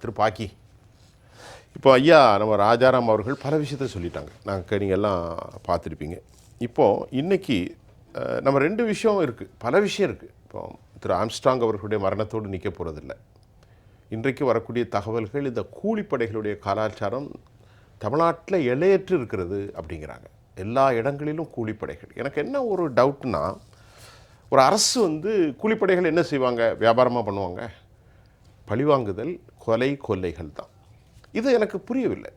திரு பாக்கி. இப்போ ஐயா நம்ம ராஜாராம் அவர்கள் பல விஷயத்த சொல்லிட்டாங்க. நாங்கள் நீங்கள் எல்லாம் பார்த்துருப்பீங்க இப்போது இன்றைக்கி நம்ம ரெண்டு விஷயம் இருக்குது பல விஷயம் இருக்குது இப்போ திரு ஆம்ஸ்டாங் அவர்களுடைய மரணத்தோடு நிற்க போகிறதில்ல இன்றைக்கு வரக்கூடிய தகவல்கள் இந்த கூலிப்படைகளுடைய கலாச்சாரம் தமிழ்நாட்டில் எல்லையற்று இருக்கிறது அப்படிங்கிறாங்க. எல்லா இடங்களிலும் கூலிப்படைகள். எனக்கு என்ன ஒரு டவுட்னா ஒரு அரசு வந்து கூலிப்படைகள் என்ன செய்வாங்க? வியாபாரமாக பண்ணுவாங்க? பழிவாங்குதல் கொலை கொள்ளைகள் தான். இது எனக்கு புரியவில்லை.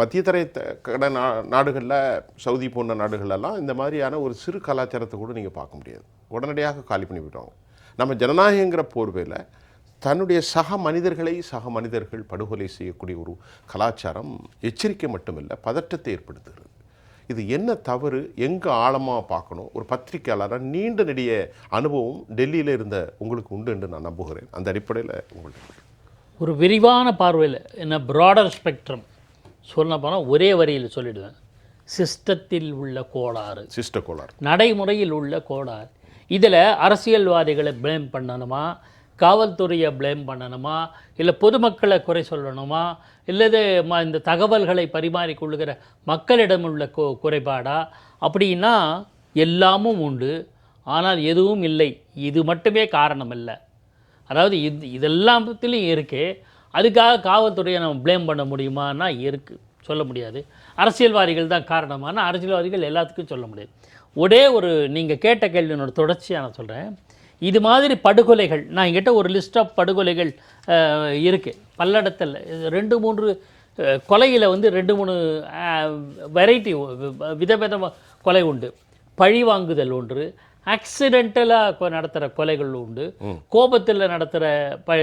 மத்திய தரை கட நா நாடுகளில் சவுதி போன்ற நாடுகளெல்லாம் இந்த மாதிரியான ஒரு சிறு கலாச்சாரத்தை கூட நீங்கள் பார்க்க முடியாது. உடனடியாக காலி பண்ணி விடுவாங்க நம்ம ஜனநாயகங்கிற போர்வையில் தன்னுடைய சக மனிதர்களை சக மனிதர்கள் படுகொலை செய்யக்கூடிய ஒரு கலாச்சாரம் எச்சரிக்கை மட்டுமில்லை பதற்றத்தை ஏற்படுத்துகிறது. இது என்ன தவறு? எங்கே ஆழமாக பார்க்கணும்? ஒரு பத்திரிக்கையாளராக நீண்ட நெடிய அனுபவம் டெல்லியில் இருந்த உங்களுக்கு உண்டு என்று நான் நம்புகிறேன். அந்த அடிப்படையில் உங்களுக்கு ஒரு விரிவான பார்வையில் என்ன ப்ராடர் ஸ்பெக்ட்ரம் சொல்ல போனால் ஒரே வரியில் சொல்லிடுவேன். சிஸ்டத்தில் உள்ள கோளாறு. சிஸ்டர் கோளார் நடைமுறையில் உள்ள கோளாறு. இதில் அரசியல்வாதிகளை ப்ளேம் பண்ணணுமா? காவல்துறையை ப்ளேம் பண்ணணுமா? இல்லை பொதுமக்களை குறை சொல்லணுமா? இல்லது ம இந்த தகவல்களை பரிமாறிக்கொள்ளுகிற மக்களிடம் உள்ள கு குறைபாடா? அப்படின்னா எல்லாமும் உண்டு. ஆனால் எதுவும் இல்லை. இது மட்டுமே காரணம் இல்லை அதாவது இது இதெல்லாத்துலேயும் இருக்குது அதுக்காக காவல்துறையை நம்ம ப்ளேம் பண்ண முடியுமான்னா இருக்குது சொல்ல முடியாது. அரசியல்வாதிகள் தான் காரணமான அரசியல்வாதிகள் எல்லாத்துக்கும் சொல்ல முடியாது. ஒரே ஒரு நீங்கள் கேட்ட கேள்வியினோட தொடர்ச்சியாக நான் சொல்கிறேன் இது மாதிரி படுகொலைகள் நான் என்கிட்ட ஒரு லிஸ்ட் ஆஃப் படுகொலைகள் இருக்குது பல்லடத்தில் ரெண்டு மூன்று கொலையில் வந்து ரெண்டு மூணு வெரைட்டி விதவித கொலை உண்டு. பழிவாங்குதல் ஒன்று ஆக்சிடென்டலாக நடத்துகிற கொலைகள் உண்டு. கோபத்தில் நடத்துகிற ப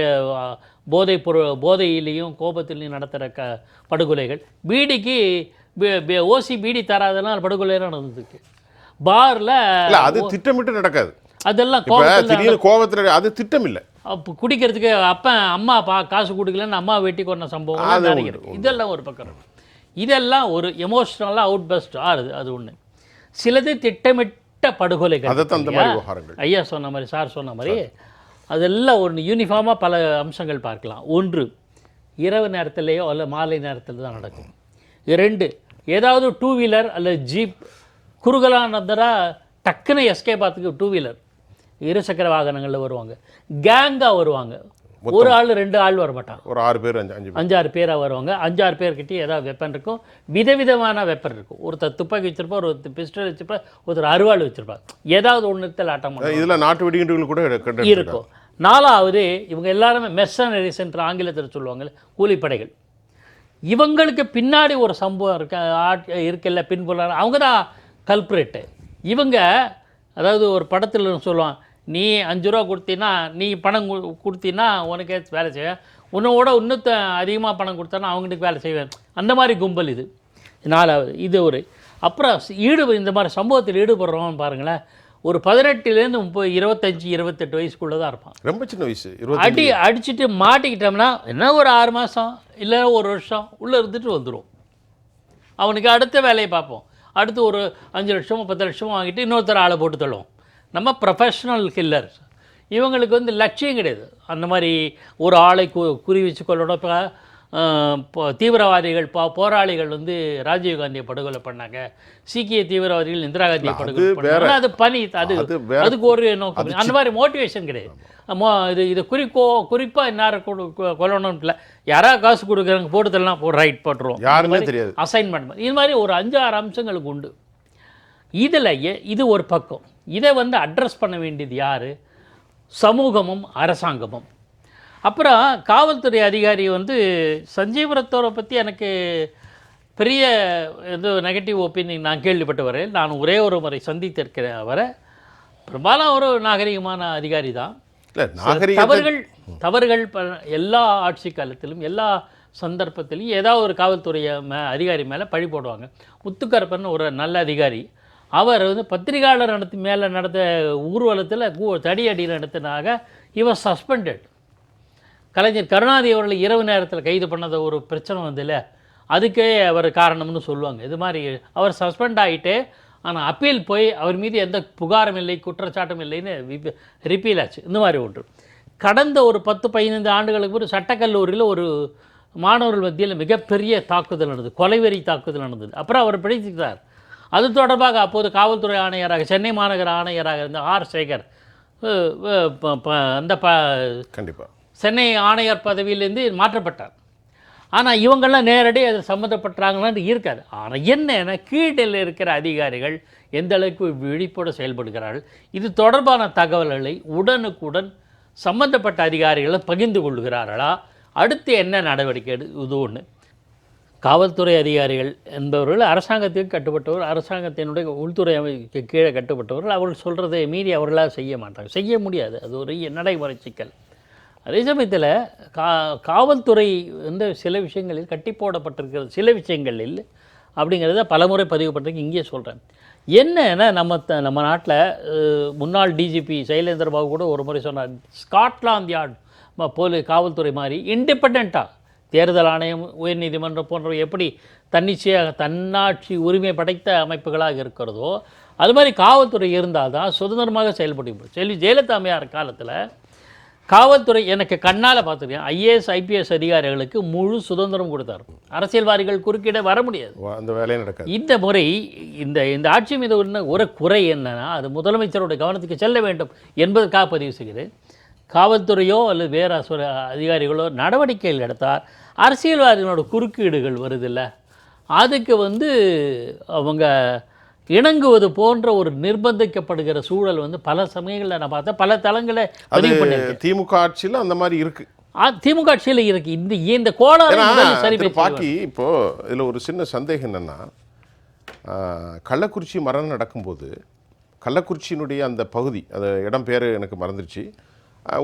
போதை பொருள் போதையிலையும் கோபத்திலையும் நடத்துகிற க படுகொலைகள். பீடிக்கு ஓசி பீடி தராதெல்லாம் படுகொலைலாம் நடந்திருக்கு. பாரில் அது திட்டமிட்டு நடக்காது. அதெல்லாம் திடீர்னு கோபத்தில் அது திட்டம் இல்லை அப்போ குடிக்கிறதுக்கு அப்பன் அம்மா பா காசு கொடுக்கலன்னு அம்மா வெட்டி கொண்ட சம்பவம் இருக்கு இதெல்லாம் ஒரு பக்கம். இதெல்லாம் ஒரு எமோஷ்னலாக அவுட் பஸ்ட் ஆறுது அது ஒன்று சிலது திட்டமிட்ட படுகொலைகள் ஐயா சொன்ன மாதிரி சார் சொன்ன மாதிரி அதெல்லாம் ஒன்று யூனிஃபார்மாக பல அம்சங்கள் பார்க்கலாம். ஒன்று இரவு நேரத்திலேயோ அல்ல மாலை நேரத்தில் தான் நடக்கும். இரண்டு ஏதாவது டூ வீலர் அல்லது ஜீப் குறுகலானதரா டக்குன்னு எஸ்கேப் ஆகிறதுக்கு டூ வீலர் இருசக்கர வாகனங்களில் வருவாங்க. கேங்காக வருவாங்க. ஒரு ஆள் ரெண்டு ஆள் வர மாட்டாங்க ஒரு ஆறு பேர் அஞ்சு அஞ்சு பேர். அஞ்சாறு பேராக வருவாங்க. அஞ்சாறு பேர்கிட்ட ஏதாவது வெப்பன் இருக்கும். விதவிதமான வெப்பன் இருக்கும். ஒருத்தர் துப்பாக்கி வச்சிருப்பா ஒருத்தர் பிஸ்டல் வச்சிருப்பா ஒருத்தர் அருவாள் வச்சிருப்பா ஏதாவது ஒன்றுத்தில் ஆட்டம். இதில் நாட்டு வெடிகுண்டுகள் கூட இருக்கும். நாலாவது இவங்க எல்லாருமே மெர்சனரிஸ் என்று ஆங்கிலத்தில் சொல்லுவாங்க கூலிப்படைகள். இவங்களுக்கு பின்னாடி ஒரு சம்பவம் இருக்க ஆட் இருக்குல்ல பின்புலம் அவங்க தான் கல்ப்ரேட்டு இவங்க அதாவது ஒரு படத்தில் சொல்லுவான் நீ அஞ்சு ரூபா கொடுத்தீன்னா நீ பணம் கொடுத்தீன்னா உனக்கே வேலை செய்ய உன்னோட இன்னுத்த அதிகமாக பணம் கொடுத்தானா அவங்களுக்கு வேலை செய்வேன். அந்த மாதிரி கும்பல் இது. நாலாவது இது ஒரு. அப்புறம் ஈடு இந்த மாதிரி சம்பவத்தில் ஈடுபடுறவன் பாருங்களேன் ஒரு பதினெட்டுலேருந்து முப்பது இருபத்தஞ்சி இருபத்தெட்டு வயசுக்குள்ளே தான் இருப்பான். ரொம்ப சின்ன வயசு அடி அடிச்சுட்டு மாட்டிக்கிட்டோம்னா என்ன ஒரு ஆறு மாதம் இல்லை ஒரு வருஷம் உள்ளே இருந்துட்டு வந்துடும் அவனுக்கு அடுத்த வேலையை பார்ப்போம். அடுத்து ஒரு அஞ்சு லட்சமோ பத்து லட்சமோ வாங்கிட்டு இன்னொருத்தர் ஆளை போட்டு தள்ளுவோம். நம்ம ப்ரொஃபஷ்னல் கில்லர் இவங்களுக்கு வந்து லட்சியம் கிடையாது. அந்த மாதிரி ஒரு ஆளை கு குறி வச்சு கொள்ளணும் இப்போ தீவிரவாதிகள் போ போராளிகள் வந்து ராஜீவ்காந்தியை படுகொலை பண்ணாங்க. சீக்கிய தீவிரவாதிகள் இந்திரா காந்தியை படுகொலை பண்ணாங்க. அது பணி அது. அதுக்கு ஒரு நோக்கம். அந்த மாதிரி மோட்டிவேஷன் கிடையாது. மோ இது இது குறிக்கோ குறிப்பாக இன்னார கொல்லணும் இல்லை. யாராவது காசு கொடுக்குறாங்க போட்டுதெல்லாம் போ ரைட் போட்டுருவோம் யாருமே தெரியாது. அசைன்மெண்ட் இது மாதிரி ஒரு அஞ்சு ஆறு அம்சங்களுக்கு உண்டு. இதில் இது ஒரு பக்கம். இதை வந்து அட்ரஸ் பண்ண வேண்டியது யார்? சமூகமும் அரசாங்கமும். அப்புறம் காவல்துறை அதிகாரி வந்து சஞ்சீவரத்தோரை பற்றி எனக்கு பெரிய இது நெகட்டிவ் ஒப்பீனியன் நான் கேள்விப்பட்டு வரேன். நான் ஒரே ஒரு முறை சந்தித்திருக்கிறேன் அவரை. பெரும்பாலும் ஒரு நாகரிகமான அதிகாரி தான். தவறுகள் தவறுகள் ப- எல்லா ஆட்சி காலத்திலும் எல்லா சந்தர்ப்பத்திலும் ஏதாவது ஒரு காவல்துறையை மே அதிகாரி மேலே பழி போடுவாங்க. முத்துக்கருப்பன் ஒரு நல்ல அதிகாரி. அவர் வந்து பத்திரிகையாளர் நடத்தி மேலே நடந்த ஊர்வலத்தில் தடியடி நடத்தினாக இவர் சஸ்பெண்டட் கலைஞர் கருணாநிதி அவர்களை இரவு நேரத்தில் கைது பண்ணத ஒரு பிரச்சனை வந்துல அதுக்கே அவர் காரணம்னு சொல்லுவாங்க. இது மாதிரி அவர் சஸ்பெண்ட் ஆகிட்டு ஆனால் அப்பீல் போய் அவர் மீது எந்த புகாரும் இல்லை குற்றச்சாட்டும் இல்லைன்னு ரிப்பீல் ஆச்சு. இந்த மாதிரி ஒன்று. கடந்த ஒரு பத்து பதினைந்து ஆண்டுகளுக்கு ஒரு சட்டக்கல்லூரியில் ஒரு மாணவர்கள் மத்தியில் மிகப்பெரிய தாக்குதல் நடந்தது. கொலைவெறி தாக்குதல் நடந்தது. அப்புறம் அவர் பிடித்துக்கிறார் அது தொடர்பாக அப்போது காவல்துறை ஆணையராக சென்னை மாநகர ஆணையராக இருந்த ஆர் சேகர் அந்த ப கண்டிப்பாக சென்னை ஆணையர் பதவியிலேருந்து மாற்றப்பட்டார். ஆனால் இவங்கெல்லாம் நேரடி அது சம்மந்தப்பட்டாங்களான்னு இருக்காது. ஆனால் என்னென்னா கீழில் இருக்கிற அதிகாரிகள் எந்த அளவுக்கு விழிப்போடு செயல்படுகிறார்கள் இது தொடர்பான தகவல்களை உடனுக்குடன் சம்பந்தப்பட்ட அதிகாரிகளை பகிர்ந்து கொள்கிறார்களா? அடுத்து என்ன நடவடிக்கை எடு இது ஒன்று காவல்துறை அதிகாரிகள் என்பவர்கள் அரசாங்கத்துக்கு கட்டுப்பட்டவர் அரசாங்கத்தினுடைய உள்துறை அமைக்கு கீழே கட்டுப்பட்டவர்கள் அவர்கள் சொல்கிறதை மீறி அவர்களாக செய்ய மாட்டாங்க. செய்ய முடியாது. அது ஒரு நடைமுறை சிக்கல். அதே சமயத்தில் கா காவல்துறை வந்து சில விஷயங்களில் கட்டி போடப்பட்டிருக்கிறது சில விஷயங்களில் அப்படிங்கிறத பலமுறை பதிவுபட்டிருக்கு இங்கேயே சொல்கிறேன் என்னன்னா நம்ம த- நம்ம நாட்டில் முன்னாள் டிஜிபி சைலேந்திர பாபு கூட ஒரு முறை சொன்னார் ஸ்காட்லாந்து யார்ட் ம- போலி காவல்துறை மாதிரி இண்டிபெண்ட்டாக தேர்தல் ஆணையம் உயர்நீதிமன்றம் போன்றவை எப்படி தன்னிச்சையாக தன்னாட்சி உரிமை படைத்த அமைப்புகளாக இருக்கிறதோ அது மாதிரி காவல்துறை இருந்தால் தான் சுதந்திரமாக செயல்பட முடியும். செல்வி ஜெயலலிதா அம்மையார் காலத்தில் காவல்துறை எனக்கு கண்ணால் பார்த்துருக்கேன் ஐஏஎஸ் ஐபிஎஸ் அதிகாரிகளுக்கு முழு சுதந்திரம் கொடுத்தார். அரசியல்வாதிகள் குறுக்கிட வர முடியாது. அந்த வேலையே நடக்காது. இந்த முறை இந்த இந்த ஆட்சி மீது உள்ள ஒரு குறை என்னன்னா அது முதலமைச்சருடைய கவனத்துக்கு செல்ல வேண்டும் என்பதற்காக பதிவு செய்கிறேன். காவல்துறையோ அல்லது வேறு அதிகாரிகளோ நடவடிக்கைகள் எடுத்தால் அரசியல்வாதிகளோட குறுக்கீடுகள் வருதில்ல. அதுக்கு வந்து அவங்க இணங்குவது போன்ற ஒரு நிர்பந்திக்கப்படுகிற சூழல் வந்து பல சமயங்களில் நான் பார்த்தேன். பல தளங்களை பதிவு பண்ணியிருக்கேன். திமுக ஆட்சியில் அந்த மாதிரி இருக்கு. திமுக ஆட்சியில் இருக்கு. இந்த இந்த கோளாறு சரி பாக்கி இப்போ இதில் ஒரு சின்ன சந்தேகம் என்னன்னா கள்ளக்குறிச்சி மரணம் நடக்கும்போது கள்ளக்குறிச்சியினுடைய அந்த பகுதி அந்த இடம் பேர் எனக்கு மறந்துருச்சு.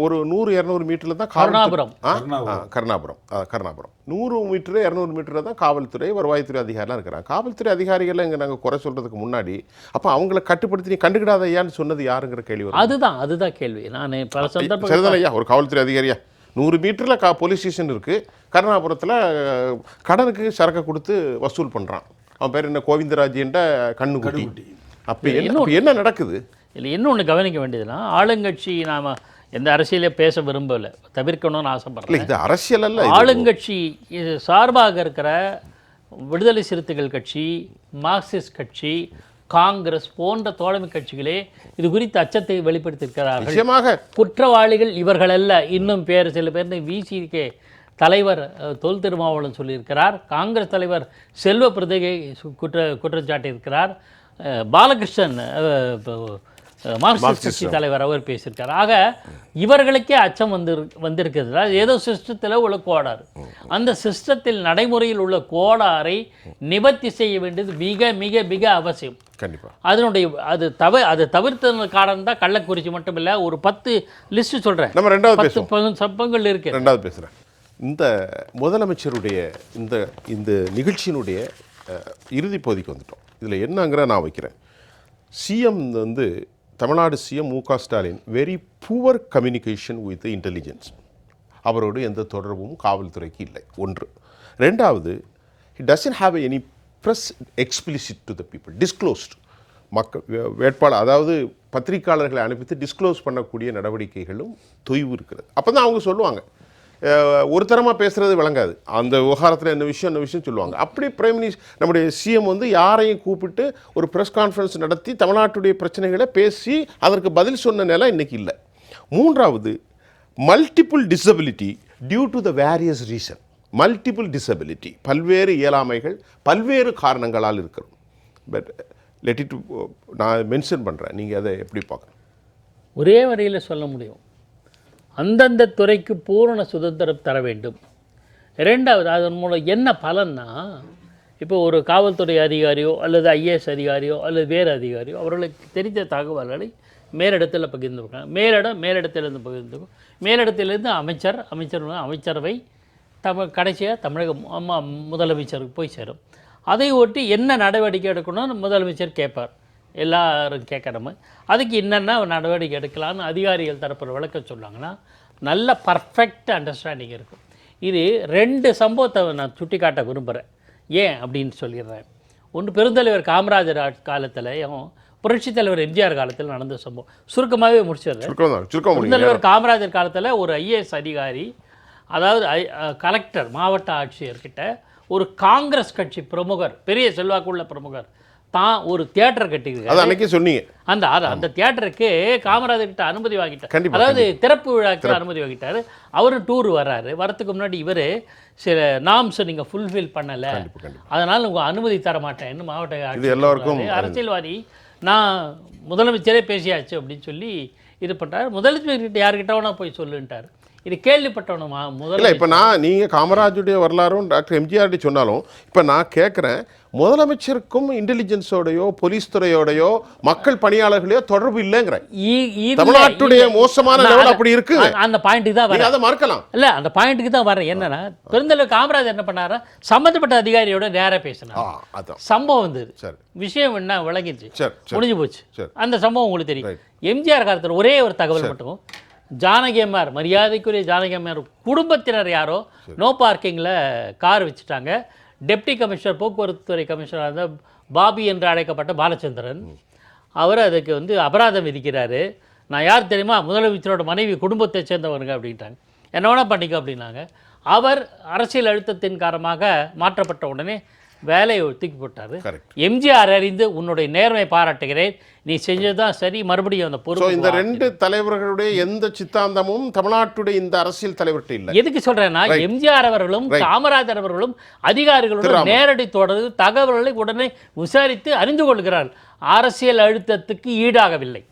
ஒரு நூறு இரநூறு மீட்டரில் தான் கருணாபுரம். கருணாபுரம். கருணாபுரம். நூறு மீட்டரு இரநூறு மீட்டரில் தான் காவல்துறை வருவாய்த்துறை அதிகாரிலாம் இருக்கிறாங்க. காவல்துறை அதிகாரிகளை இங்கே நாங்கள் குறை சொல்கிறதுக்கு முன்னாடி அப்போ அவங்கள கட்டுப்படுத்தி நீ கண்டுக்கிடாத ஐயான்னு சொன்னது யாருங்கிற கேள்வி வரும்? அதுதான் அதுதான் கேள்வி. நான் பல சந்தர்ப்பங்கள் சரிதானே ஐயா? ஒரு காவல்துறை அதிகாரியா? நூறு மீட்டரில் கா போலீஸ் ஸ்டேஷன் இருக்குது கருணாபுரத்தில் கடனுக்கு சரக்கை கொடுத்து வசூல் பண்ணுறான் அவன் பேர் என்ன? கோவிந்தராஜன்ற கண்ணுக்குட்டி. அப்போ என்ன அப்ப என்ன நடக்குது? இல்லை இன்னொன்று கவனிக்க வேண்டியதுன்னா ஆளுங்கட்சி நாம் எந்த அரசியலே பேச விரும்பல. தவிர்க்கணும்னு ஆசைப்படுறேன். இது அரசியல் அல்ல. ஆளுங்கட்சி இது சார்பாக இருக்கிற விடுதலை சிறுத்தைகள் கட்சி மார்க்சிஸ்ட் கட்சி காங்கிரஸ் போன்ற தோழமை கட்சிகளே இது குறித்து அச்சத்தை வெளிப்படுத்தியிருக்கிறார்கள். நிச்சயமாக. குற்றவாளிகள் இவர்கள் அல்ல. இன்னும் பேர் சில பேர் விசிகே தலைவர் தொல் திருமாவளவன் சொல்லியிருக்கிறார். காங்கிரஸ் தலைவர் செல்வ பிரதிகை குற்ற குற்றச்சாட்டியிருக்கிறார். பாலகிருஷ்ணன் மார்க்சிஸ்ட் கட்சி தலைவர் அவர் பேசியிருக்கார். ஆக இவர்களுக்கே அச்சம் வந்து வந்திருக்கிறது. ஏதோ சிஸ்டத்தில் உள்ள கோளாறு. அந்த சிஸ்டத்தில் நடைமுறையில் உள்ள கோளாறை நிவர்த்தி செய்ய வேண்டியது மிக மிக மிக அவசியம். கண்டிப்பாக அதனுடைய அது தவ அது தவிர்த்தது காரணம் தான் கள்ளக்குறிச்சி மட்டும் இல்லை ஒரு பத்து லிஸ்ட் சொல்கிறேன் நம்ம ரெண்டாவது பத்து பங்கு சம்பங்கள் இருக்கு. ரெண்டாவது பேசுகிறேன் இந்த முதலமைச்சருடைய இந்த இந்த நிகழ்ச்சியினுடைய அஹ், இறுதி பகுதிக்கு வந்துட்டோம். இதில் என்னங்கிற நான் வைக்கிறேன். சிஎம் வந்து Tamil Nadu CM Mu Ka Stalin very poor communication with intelligence அவரோடு எந்த தொடர்பும் காவல்துறைக்கு இல்லை. ஒன்று. ரெண்டாவது he doesn't have any press explicit to the people disclosed மக்கள் வே- வேட்பாளர் அதாவது பத்திரிக்கையாளர்களை அனுப்பித்து டிஸ்க்ளோஸ் பண்ணக்கூடிய நடவடிக்கைகளும் தொய்வு இருக்கிறது. அப்போ தான் அவங்க சொல்லுவாங்க ஒருத்தரமாக ஒரு தரமாக பேசுகிறது விளங்காது. அந்த விவகாரத்தில் என்ன விஷயம் என்ன விஷயம் சொல்லுவாங்க. அப்படி பிரைம் மினிஸ்டர் நம்முடைய சிஎம் வந்து யாரையும் கூப்பிட்டு ஒரு ப்ரெஸ் கான்ஃபரன்ஸ் நடத்தி தமிழ்நாட்டுடைய பிரச்சனைகளை பேசி அதற்கு பதில் சொன்ன நிலை இன்னைக்கு இல்லை. மூன்றாவது multiple disability due to the various reason multiple disability பல்வேறு இயலாமைகள் பல்வேறு காரணங்களால் இருக்கிறோம். பட் லெட் இட் நான் மென்ஷன் பண்ணுறேன் நீங்கள் அதை எப்படி பார்க்கணும்? ஒரே வரையில் சொல்ல முடியும். அந்தந்த துறைக்கு பூரண சுதந்திரம் தர வேண்டும். ரெண்டாவது அதன் மூலம் என்ன பலன்னா இப்போ ஒரு காவல்துறை அதிகாரியோ அல்லது ஐஏஎஸ் அதிகாரியோ அல்லது வேறு அதிகாரியோ அவர்களுக்கு தெரிந்த தகவல்களை மேலிடத்தில் பகிர்ந்துருக்காங்க மேலிடம் மேலிடத்திலிருந்து பகிர்ந்துருக்கும் மேலிடத்திலிருந்து அமைச்சர் அமைச்சர் அமைச்சரவை தம கடைசியாக தமிழக அம்மா முதலமைச்சருக்கு போய் சேரும். அதை ஒட்டி என்ன நடவடிக்கை எடுக்கணும்னு முதலமைச்சர் கேட்பார். எல்லாரும் கேட்குறம அதுக்கு என்னென்ன நடவடிக்கை எடுக்கலாம்னு அதிகாரிகள் தரப்புற விளக்க சொன்னாங்கன்னா நல்ல பர்ஃபெக்ட் அண்டர்ஸ்டாண்டிங் இருக்கும். இது ரெண்டு சம்பவத்தை நான் சுட்டி காட்ட விரும்புகிறேன் ஏன் அப்படின்னு சொல்லிடுறேன். ஒன்று பெருந்தலைவர் காமராஜர் காலத்துலையும் புரட்சித் தலைவர் எம்ஜிஆர் காலத்தில் நடந்த சம்பவம். சுருக்கமாகவே முடிச்சிடுறேன். பெருந்தலைவர் காமராஜர் காலத்தில் ஒரு ஐஏஎஸ் அதிகாரி அதாவது கலெக்டர் மாவட்ட ஆட்சியர்கிட்ட ஒரு காங்கிரஸ் கட்சி பிரமுகர் பெரிய செல்வாக்குள்ள பிரமுகர் தான் ஒரு தியேட்டர் கட்டியிருக்காரு. அன்னைக்கே சொன்னீங்க. அந்த அது அந்த தியேட்டருக்கு காமராஜர் கிட்ட அனுமதி வாங்கிட்டார். அதாவது திறப்பு விழாக்கு அனுமதி வாங்கிட்டாரு. அவரும் டூர் வர்றாரு. வரதுக்கு முன்னாடி இவர் சில நாம்ஸ் நீங்க ஃபுல்ஃபில் பண்ணல. அதனால உங்க அனுமதி தர மாட்டேன்னு மாவட்ட எல்லாருக்கும். அரசியல்வாதி நான் முதலமைச்சரே பேசியாச்சு அப்படின்னு சொல்லி இது பண்றாரு. முதலமைச்சர்கிட்ட யார்கிட்ட வேணா போய் சொல்லுன்ட்டார். இது கேள்விப்பட்டவனுமா இல்லை முதல்ல இப்போ நான் நீங்கள் காமராஜுடைய வரலாறும் டாக்டர் எம்ஜிஆர்டி சொன்னாலும் இப்போ நான் கேட்குறேன் முதலமைச்சருக்கும் இன்டெலிஜென்ஸோடையோ போலீஸ் துறையோடையோ மக்கள் பணியாளர்களையோ தொடர்பு இல்லைங்கிறேன் தமிழ்நாட்டுடைய மோசமான லெவல் அப்படி இருக்கு. அந்த பாயிண்ட்டுக்கு தான் வரேன். அதை மறக்கலாம். இல்ல அந்த பாயிண்ட்டுக்கு தான் வரேன். என்னன்னா பெருந்தலைவர் காமராஜர் என்ன பண்ணாரா? சம்பந்தப்பட்ட அதிகாரியோட நேரா பேசினார். சம்பவம் வந்தது. சரி. விஷயம் என்ன விளங்கிச்சு முடிஞ்சு போச்சு. அந்த சம்பவம் உங்களுக்கு தெரியும். எம்ஜிஆர் காலத்தில் ஒரே ஒரு தகவல் மட்டும் ஜானகி அம்மார் மரியாதைக்குரிய ஜானகி அம்மார் குடும்பத்தினர் யாரோ? நோ பார்க்கிங்கில் கார் வச்சுட்டாங்க. டெப்டி கமிஷனர் போக்குவரத்து துறை கமிஷனர் இருந்த பாபி என்று அழைக்கப்பட்ட பாலச்சந்திரன். அவர் அதுக்கு வந்து அபராதம் விதிக்கிறாரு. நான் யார் தெரியுமா? முதலமைச்சரோட மனைவி குடும்பத்தை சேர்ந்தவருங்க அப்படின்ட்டாங்க. என்ன வேணா பண்ணிக்க அப்படின்னாங்க. அவர் அரசியல் அழுத்தத்தின் காரணமாக மாற்றப்பட்ட உடனே வேலையை தூக்கி போட்டார். எம்ஜிஆர் அறிந்து உன்னுடைய நேர்மை பாராட்டுகிறேன். நீ செஞ்சதுதான் சரி மறுபடியும் அந்த பொறுப்பு இந்த ரெண்டு தலைவர்களுடைய எந்த சித்தாந்தமும் தமிழ்நாட்டுடைய இந்த அரசியல் தலைவர்கிட்ட இல்லை. எதுக்கு சொல்றேன்னா எம்ஜிஆர் அவர்களும் காமராஜர் அவர்களும் அதிகாரிகளுடன் நேரடி தொடர்பு தகவல்களை உடனே விசாரித்து அறிந்து கொள்கிறார். அரசியல் அழுத்தத்துக்கு ஈடாகவில்லை.